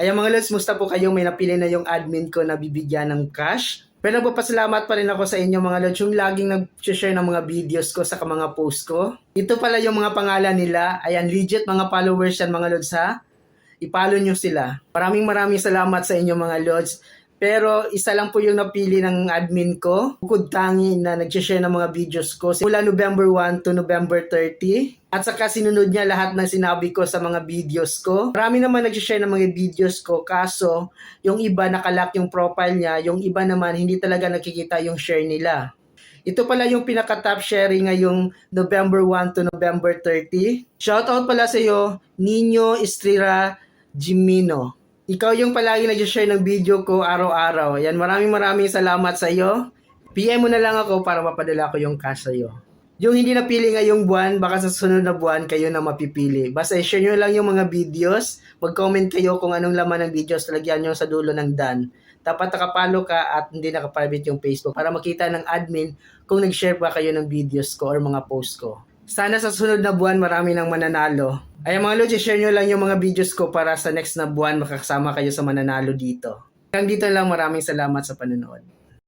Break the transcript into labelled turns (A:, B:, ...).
A: Ayan mga lods, musta po kayo? May napili na yung admin ko na bibigyan ng cash. Pero nagpapasalamat pa rin ako sa inyo mga lods, yung laging nag-share ng mga videos ko sa mga post ko. Ito pala yung mga pangalan nila. Ayan, legit mga followers yan mga lods ha. I-follow nyo sila. Maraming maraming salamat sa inyo mga lods. Pero isa lang po yung napili ng admin ko. Bukod tangi na nag-share ng mga videos ko. Mula November 1 to November 30. At saka sinunod niya lahat ng sinabi ko sa mga videos ko. Marami naman nag-share ng mga videos ko. Kaso, yung iba nakalock yung profile niya. Yung iba naman hindi talaga nakikita yung share nila. Ito pala yung pinaka-top sharing ngayong November 1 to November 30. Shoutout pala sa iyo, Nino Estrella Jimino. Ikaw yung palagi nag-share ng video ko araw-araw. Yan, maraming maraming salamat sa iyo. PM mo na lang ako para mapadala ko yung cash sa iyo. Yung hindi napili ngayong buwan, baka sa sunod na buwan kayo na mapipili. Basta i-share nyo lang yung mga videos. Mag-comment kayo kung anong laman ng videos. Lagyan nyo sa dulo ng dan. Dapat nakapalo ka at hindi nakaprivate yung Facebook para makita ng admin kung nag-share ba kayo ng videos ko or mga post ko. Sana sa sunod na buwan marami nang mananalo. Ay mga lods, share nyo lang yung mga videos ko para sa next na buwan makakasama kayo sa mananalo dito. Hanggang dito lang maraming salamat sa panonood.